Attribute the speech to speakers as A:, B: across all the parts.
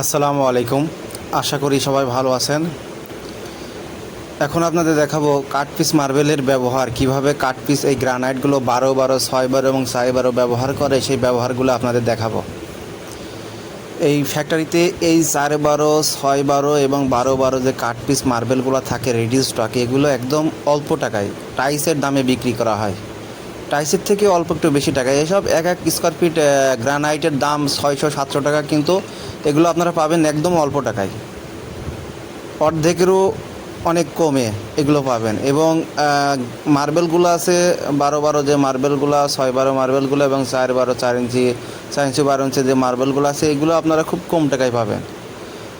A: আসসালামু আলাইকুম। আশা করি সবাই ভালো আছেন। এখন আপনাদের দেখাবো কাঠপিস মার্বেলের ব্যবহার, কীভাবে কাঠপিস এই গ্রানাইটগুলো বারো বারো, ছয় বারো এবং ছয় বারো ব্যবহার করে সেই ব্যবহারগুলো আপনাদের দেখাবো। এই ফ্যাক্টরিতে এই চার বারো, ছয় বারো এবং বারো বারো যে কাঠপিস মার্বেলগুলো থাকে রেডি স্টকে এগুলো একদম অল্প টাকায় টাইসের দামে বিক্রি করা হয়। টাইসের থেকে অল্প একটু বেশি টাকা। এসব এক এক স্কোয়ার ফিট গ্রানাইটের দাম ছয়শো, সাতশো টাকা কিন্তু এগুলো আপনারা পাবেন একদম অল্প টাকায়। অর্ধেকেরও অনেক কমে এগুলো পাবেন এবং মার্বেলগুলো আছে বারো বারো যে মার্বেলগুলো ছয় বারো মার্বেলগুলো এবং চার বারো চার ইঞ্চি চার ইঞ্চি বারো ইঞ্চি যে মার্বেলগুলো আছে, এগুলো আপনারা খুব কম টাকায় পাবেন।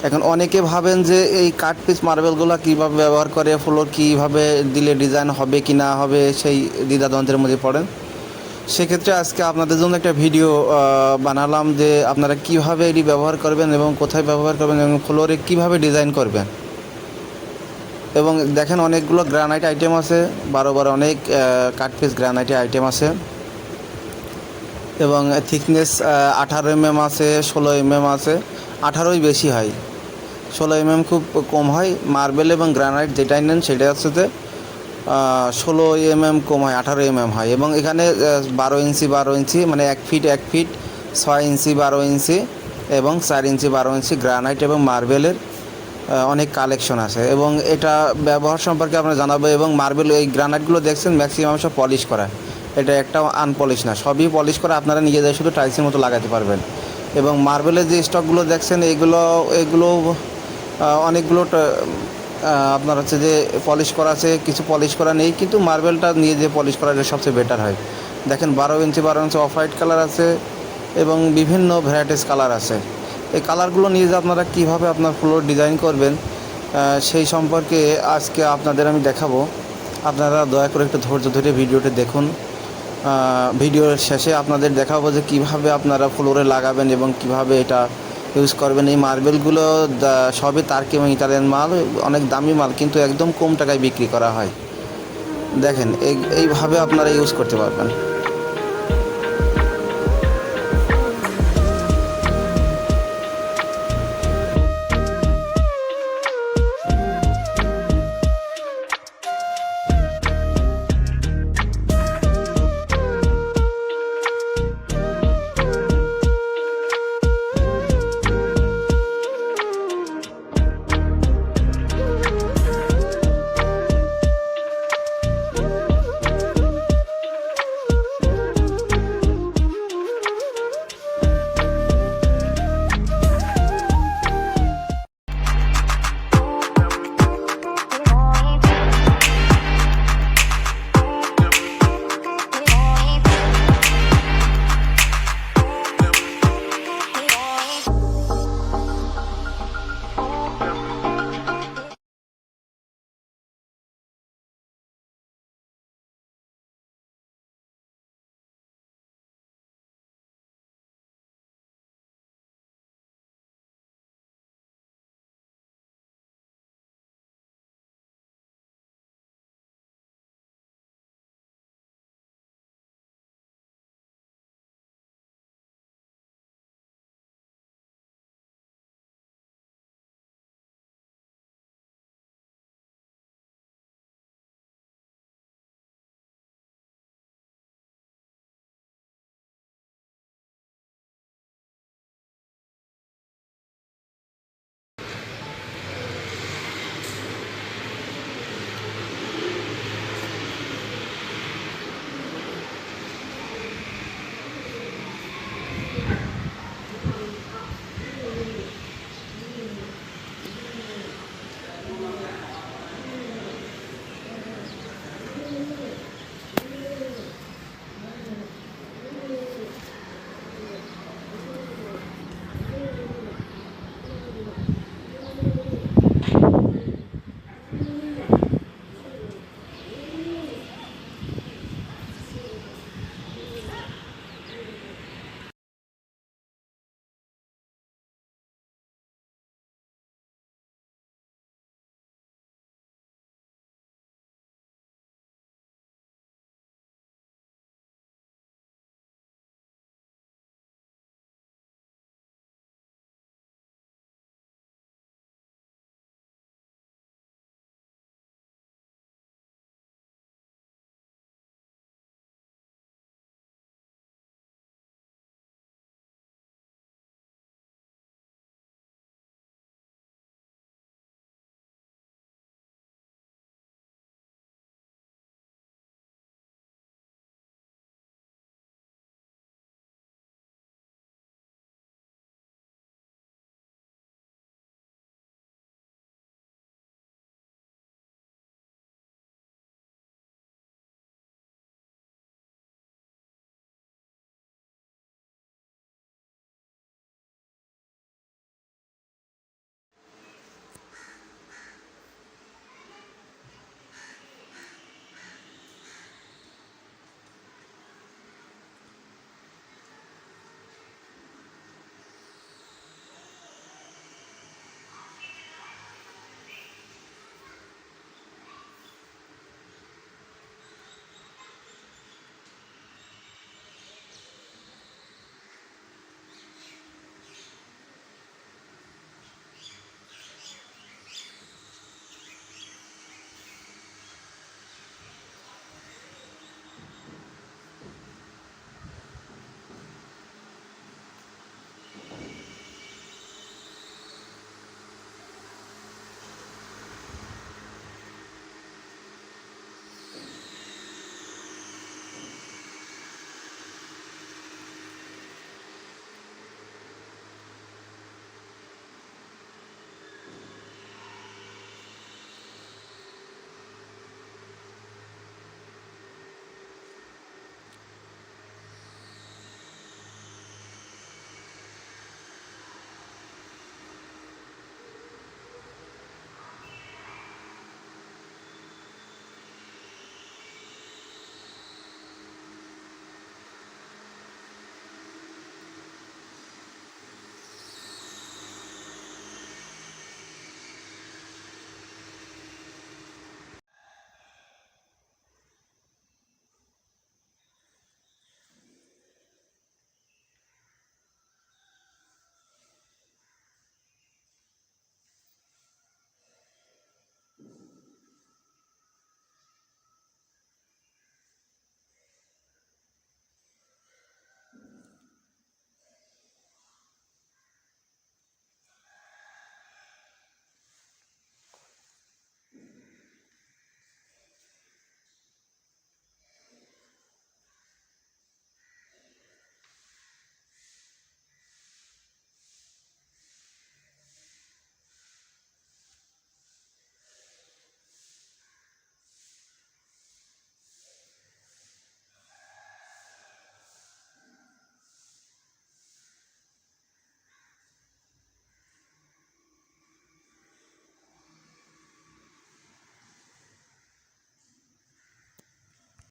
A: এখন অনেকে ভাবেন যে এই কাঠ পিস মার্বেলগুলো কীভাবে ব্যবহার করে ফ্লোর কীভাবে দিলে ডিজাইন হবে কি না হবে সেই দ্বিধাদ্বন্দ্বের মধ্যে পড়েন। সেক্ষেত্রে আজকে আপনাদের জন্য একটা ভিডিও বানালাম যে আপনারা কীভাবে এটি ব্যবহার করবেন এবং কোথায় ব্যবহার করবেন এবং ফ্লোরে কীভাবে ডিজাইন করবেন। এবং দেখেন অনেকগুলো গ্রানাইট আইটেম আছে বারো বারো অনেক কাঠ পিস গ্রানাইটের আইটেম আছে। এবং থিকনেস আঠারো এমএম আছে, ষোলো এমএম আছে, আঠারোই বেশি হয়। ষোলো এমএম খুব কম হয়। মার্বেল এবং গ্রানাইট যেটাই নেন সেটা হচ্ছে যে ষোলো এমএম কম হয়, আঠারো এমএম হয়। এবং এখানে বারো ইঞ্চি বারো ইঞ্চি মানে এক ফিট এক ফিট ছয় ইঞ্চি, বারো ইঞ্চি এবং চার ইঞ্চি, বারো ইঞ্চি গ্রানাইট এবং মার্বেলের অনেক কালেকশন আছে। এবং এটা ব্যবহার সম্পর্কে আমরা জানাব এবং মার্বেল এই গ্রানাইটগুলো দেখছেন ম্যাক্সিমাম সব পলিশ করা। এটা একটা আনপলিশ না, সবই পলিশ করা আপনারা নিজেদের শুধু টাইলসের মতো লাগাতে পারবেন। এবং মার্বেলের যে স্টকগুলো দেখছেন, এগুলো এগুলো অনেকগুলো আপনার হচ্ছে যে পলিশ করা আছে, কিছু পলিশ করা নেই, কিন্তু মার্বেলটা নিয়ে যে পলিশ করা এটা সবচেয়ে বেটার হয়। দেখেন, বারো ইঞ্চি বারো ইঞ্চি অফ হোয়াইট কালার আছে এবং বিভিন্ন ভ্যারাইটিস কালার আছে। এই কালারগুলো নিয়ে যে আপনারা কীভাবে আপনার ফ্লোর ডিজাইন করবেন সেই সম্পর্কে আজকে আপনাদের আমি দেখাবো। আপনারা দয়া করে একটু ধৈর্য ধরে ভিডিওটি দেখুন। ভিডিওর শেষে আপনাদের দেখাবো যে কীভাবে আপনারা ফ্লোরে লাগাবেন এবং কীভাবে এটা ইউজ করবেন। এই মার্বেলগুলো সবই তার্কি এবং ইটালিয়ান মাল, অনেক দামি মাল, কিন্তু একদম কম টাকায় বিক্রি করা হয়। দেখেন, এই, এইভাবে আপনারা ইউজ করতে পারবেন।